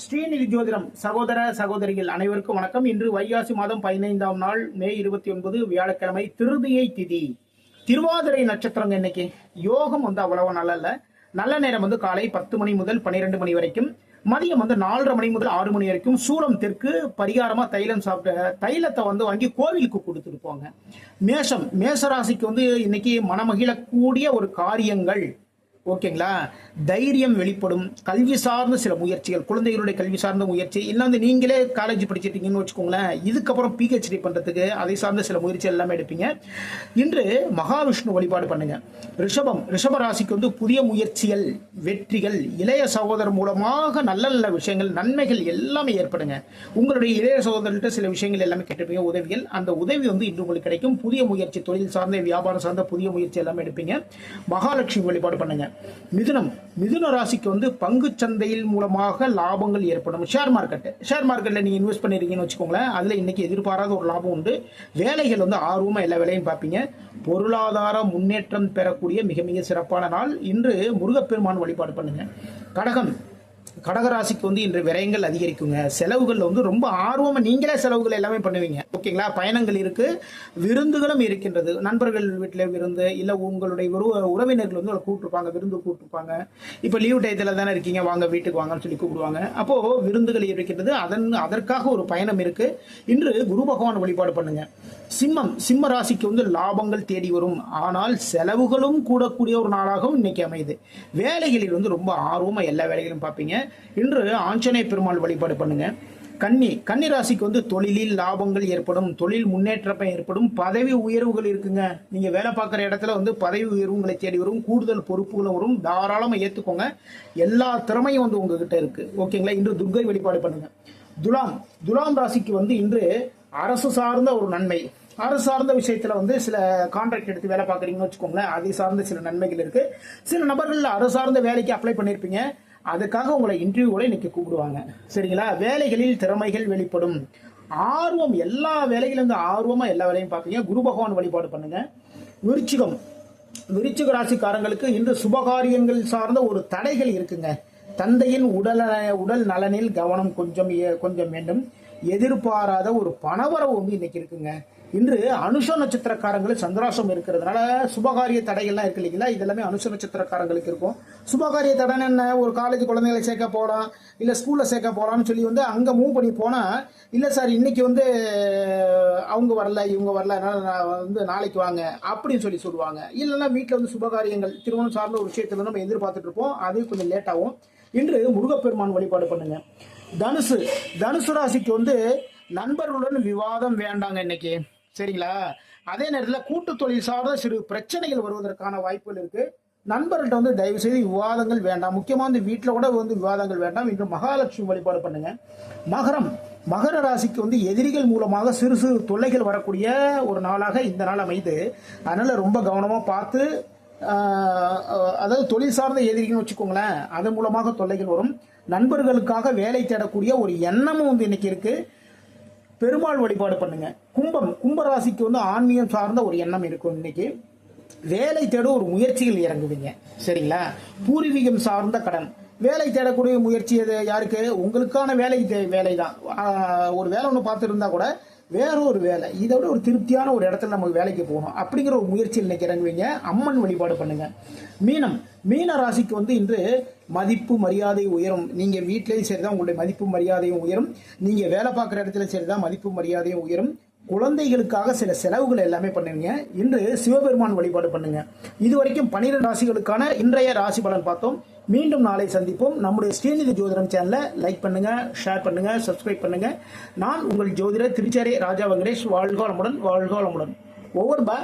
ஸ்ரீநிதி ஜோதிடம் சகோதர சகோதரிகள் அனைவருக்கும் வணக்கம். இன்று வைகாசி மாதம் பதினைந்தாம் நாள் மே இருபத்தி ஒன்பது வியாழக்கிழமை திருதியை திதி. திருவாதிரை நட்சத்திரம் இன்னைக்கு. யோகம் வந்து அவ்வளவு நல்லல்ல. நல்ல நேரம் வந்து காலை பத்து மணி முதல் பன்னிரெண்டு மணி வரைக்கும். மதியம் வந்து நாலரை மணி முதல் ஆறு மணி வரைக்கும் சூரம் தெற்கு பரிகாரமா தைலம் சாப்பிட்ட தைலத்தை வந்து வாங்கி கோவிலுக்கு கொடுத்துட்டு போங்க. மேஷம் மேஷராசிக்கு வந்து இன்னைக்கு மனமகிழக்கூடிய ஒரு காரியங்கள். ஓகேங்களா? தைரியம் வெளிப்படும். கல்வி சார்ந்த சில முயற்சிகள் குழந்தைகளுடைய கல்வி சார்ந்த முயற்சி இல்லை வந்து நீங்களே காலேஜ் படிச்சிட்டீங்கன்னு வச்சுக்கோங்களேன். இதுக்கப்புறம் பிஹெச்டி பண்ணுறதுக்கு அதை சார்ந்த சில முயற்சி எல்லாமே எடுப்பீங்க. இன்று மகாவிஷ்ணு வழிபாடு பண்ணுங்க. ரிஷபம் ரிஷப ராசிக்கு வந்து புதிய முயற்சிகள் வெற்றிகள் இளைய சகோதரர் மூலமாக நல்ல நல்ல விஷயங்கள் நன்மைகள் எல்லாமே ஏற்படுங்க. உங்களுடைய இளைய சகோதரர்கிட்ட சில விஷயங்கள் எல்லாமே கேட்டிருப்பீங்க உதவிகள். அந்த உதவி வந்து இன்று உங்களுக்கு கிடைக்கும். புதிய முயற்சி தொழில் சார்ந்த வியாபாரம் சார்ந்த புதிய முயற்சி எல்லாமே எடுப்பீங்க. மகாலட்சுமி வழிபாடு பண்ணுங்க. மிதுனம் மிதுன ராசிக்கு வந்து பங்கு சந்தையில் மூலமாக லாபங்கள் ஏற்படும். ஷேர் மார்க்கெட்டு ஷேர் மார்க்கெட்டில் நீங்கள் இன்வெஸ்ட் பண்ணிருக்கீங்கன்னு வச்சுக்கோங்களேன் அதில் இன்னைக்கு எதிர்பாராத ஒரு லாபம் உண்டு. வேலைகள் வந்து ஆர்வமாக எல்லா வேலையும் பார்ப்பீங்க. பொருளாதார முன்னேற்றம் பெறக்கூடிய மிக மிக சிறப்பான நாள். இன்று முருகப்பெருமான் வழிபாடு பண்ணுங்க. கடகம் கடகராசிக்கு வந்து இன்று விரயங்கள் அதிகரிக்குங்க. செலவுகள் வந்து ரொம்ப ஆர்வமாக நீங்களே செலவுகள் எல்லாமே பண்ணுவீங்க. ஓகேங்களா? பயணங்கள் இருக்கு விருந்துகளும் இருக்கின்றது. நண்பர்கள் வீட்டில் விருந்து இல்லை உங்களுடைய உறவு உறவினர்கள் வந்து உங்களை கூப்பிட்டுருப்பாங்க விருந்து கூப்பிட்டுருப்பாங்க இப்போ லீவ் டயத்தில் தானே இருக்கீங்க வாங்க வீட்டுக்கு வாங்கன்னு சொல்லி கூப்பிடுவாங்க. அப்போ விருந்துகள் இருக்கின்றது அதன் அதற்காக ஒரு பயணம் இருக்கு. இன்று குரு பகவான் வழிபாடு பண்ணுங்க. சிம்மம் சிம்ம ராசிக்கு வந்து லாபங்கள் தேடி வரும். ஆனால் செலவுகளும் கூடக்கூடிய ஒரு நாளாகவும் இன்னைக்கு அமையுது. வேலைகளில் வந்து ரொம்ப ஆர்வமாக எல்லா வேலைகளும் பார்ப்பீங்க. இன்று ஆஞ்சநேய பெருமாள் வழிபாடு பண்ணுங்க. கன்னி கன்னி ராசிக்கு வந்து தொழிலில் லாபங்கள் ஏற்படும் தொழில் முன்னேற்றப்பை ஏற்படும் பதவி உயர்வுகள் இருக்குங்க. நீங்க வேலை பார்க்குற இடத்துல வந்து பதவி உயர்வுகளை தேடி வரும் கூடுதல் பொறுப்புகளும் வரும். தாராளமாக ஏற்றுக்கோங்க எல்லா திறமையும் வந்து உங்ககிட்ட இருக்கு. ஓகேங்களா? இன்று துர்கை வழிபாடு பண்ணுங்க. துலாம் துலாம் ராசிக்கு வந்து இன்று அரசு சார்ந்த ஒரு நன்மை. அரசு சார்ந்த விஷயத்துல வந்து சில கான்ட்ராக்ட் எடுத்து வேலை பார்க்குறீங்கன்னு வச்சுக்கோங்களேன் அது சார்ந்த சில நன்மைகள் இருக்கு. சில நபர்கள் அரசு சார்ந்த வேலைக்கு அப்ளை பண்ணியிருப்பீங்க அதுக்காக உங்களை இன்டர்வியூ கூட இன்னைக்கு கூப்பிடுவாங்க. சரிங்களா? வேலைகளில் திறமைகள் வெளிப்படும். ஆர்வம் எல்லா வேலைகளும் ஆர்வமாக எல்லா வேலையும் பார்ப்பீங்க. குரு பகவான் வழிபாடு பண்ணுங்க. விருச்சிகம். விருச்சிக ராசிக்காரங்களுக்கு இன்று சுபகாரியங்கள் சார்ந்த ஒரு தடைகள் இருக்குங்க. தந்தையின் உடல் உடல் நலனில் கவனம் கொஞ்சம் ஏ- கொஞ்சம் வேண்டும். எதிர்பாராத ஒரு பணவரவு வந்து இன்னைக்கு இருக்குங்க. இன்று அனுஷ நட்சத்திரக்காரங்களுக்கு சந்திராசம் இருக்கிறதுனால சுபகாரிய தடைகள்லாம் இருக்கு இல்லைங்களா? இதெல்லாமே அனுஷ நட்சத்திரக்காரங்களுக்கு இருக்கும். சுபகாரிய தடைன்னு என்ன? ஒரு காலேஜ் குழந்தைகளை சேர்க்க போகலாம் இல்லை ஸ்கூலில் சேர்க்க போகலான்னு சொல்லி வந்து அங்கே மூவ் பண்ணி போனால் இல்லை சார் இன்னைக்கு வந்து அவங்க வரல இவங்க வரல அதனால் நான் வந்து நாளைக்கு வாங்க அப்படின்னு சொல்லி சொல்லுவாங்க. இல்லைன்னா வீட்டில் வந்து சுபகாரியங்கள் திருமணம் சார்ந்த ஒரு விஷயத்தில் நம்ம எதிர்பார்த்துட்டு இருப்போம். அது கொஞ்சம் லேட்டாகும் இன்று முருகப்பெருமான் வழிபாடு பண்ணுங்க. தனுசு தனுசு ராசிக்கு வந்து நண்பர்களுடன் விவாதம் வேண்டாங்க இன்னைக்கு. சரிங்களா? அதே நேரத்தில் கூட்டு தொழில் சார்ந்த சிறு பிரச்சனைகள் வருவதற்கான வாய்ப்புகள் இருக்கு. நண்பர்கள்ட்ட வந்து தயவு செய்து விவாதங்கள் வேண்டாம். முக்கியமாக வந்து வீட்டில் கூட வந்து விவாதங்கள் வேண்டாம். இன்று மகாலட்சுமி வழிபாடு பண்ணுங்க. மகரம் மகர ராசிக்கு வந்து எதிரிகள் மூலமாக சிறு சிறு தொல்லைகள் வரக்கூடிய ஒரு நாளாக இந்த நாள் அமைது அதனால ரொம்ப கவனமாக பார்த்து அதாவது தொழில் சார்ந்த எதிரிகள்னு வச்சுக்கோங்களேன் அதன் மூலமாக தொல்லைகள் வரும். நண்பர்களுக்காக வேலை தேடக்கூடிய ஒரு எண்ணமும் வந்து இன்னைக்கு இருக்குது பெருமாள் வழிபாடு பண்ணுங்க. கும்பம் கும்பராசிக்கு வந்து ஆன்மீகம் சார்ந்த ஒரு எண்ணம் இருக்கும் இன்னைக்கு. வேலை தேட ஒரு முயற்சிகள் இறங்குவீங்க. சரிங்களா? பூர்வீகம் சார்ந்த கடன். வேலை தேடக்கூடிய முயற்சி அது யாருக்கு? உங்களுக்கான வேலை வேலை தான் ஒரு வேலை ஒன்று பார்த்துருந்தா கூட வேற ஒரு வேலை. இதை விட ஒரு திருப்தியான ஒரு இடத்துல நமக்கு வேலைக்கு போகணும். அப்படிங்கிற ஒரு முயற்சியில் இன்னைக்கு இறங்குவீங்க. அம்மன் வழிபாடு பண்ணுங்க. மீனம். மீன ராசிக்கு வந்து இன்று மதிப்பு மரியாதை உயரும். நீங்கள் வீட்டிலையும் சரிதான் உங்களுடைய மதிப்பு மரியாதையும் உயரும். நீங்கள் வேலை பார்க்குற இடத்துல சரிதான் மதிப்பு மரியாதையும் உயரும். குழந்தைகளுக்காக சில செலவுகள் எல்லாமே பண்ணுவீங்க. இன்று சிவபெருமான் வழிபாடு பண்ணுங்க. இது வரைக்கும் பனிரெண்டு ராசிகளுக்கான இன்றைய ராசி பலன் பார்த்தோம். மீண்டும் நாளை சந்திப்போம். நம்முடைய ஸ்ரீநிதி ஜோதிடம் சேனலை லைக் பண்ணுங்க ஷேர் பண்ணுங்க சப்ஸ்கிரைப் பண்ணுங்க. நான் உங்கள் ஜோதிடர் திருச்சேரி ராஜா வெங்கடேஷ். வாழ்க வளமுடன் வாழ்க வளமுடன் ஒவ்வொரு பா